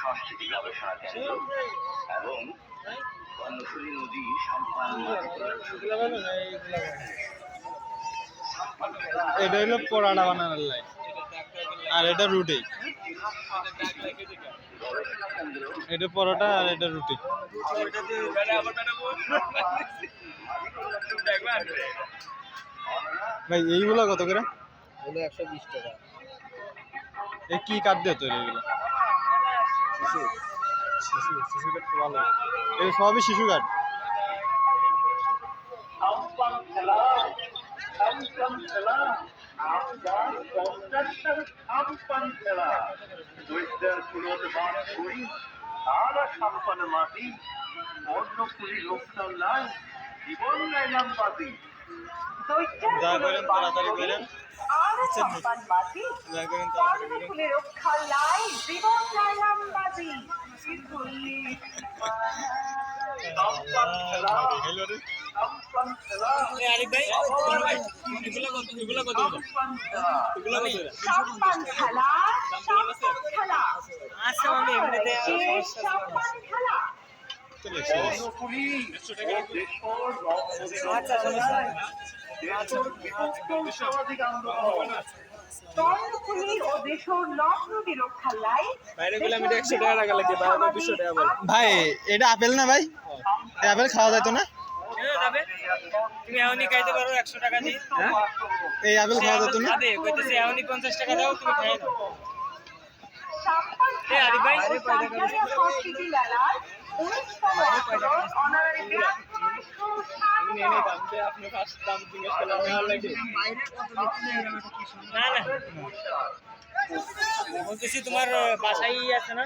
সংস্কৃতি গবেষণা কেন্দ্র এবং কর্ণফুলী নদী সম্পান এটা হলো পরাটা বানানোর লাইন আর এটা রুটি। এটা পরোটা আর এটা রুটি। ভাই এইগুলো কত করে? একশো বিশ টাকা। এ কি কাঠ দিয়ে তৈরি এগুলো? শিশু শিশু তো ভালো এই সবই শিশু কাঠ সম্পান খেলা। সম্পান খেলা আমদার পঞ্চাশটার সম্পান খেলা দৈত্যের পুরোত করি আর সম্পান মাটি অন্য পুরী লোকসান নাই জীবন নাইলাম বাদি যা করেন তাড়াতাড়ি করেন। আর সম্মান বাজি। যা করেন তাড়াতাড়ি করেন। ফুলে রক্ষা লাই জীবন লাইলাম বাজি। খেলা হ্যালো রে সম্পান খেলা আরিফ ভাই। এগুলো কত এগুলো কত? এগুলো কত? খেলা সম্মান আচ্ছা আমি এমনিতে যে ভাই এটা আপেল না ভাই? আপেল খাওয়া যাইতো না? তুমি খাইতে পারো একশো টাকা দিয়ে। হ্যাঁ এই আপেল খাওয়া যেত না? কইতেছে এখনই পঞ্চাশ টাকা দাও তুমি খাই দাও আরিফ ভাই, বলতেছি তোমার বাসাই আছে না?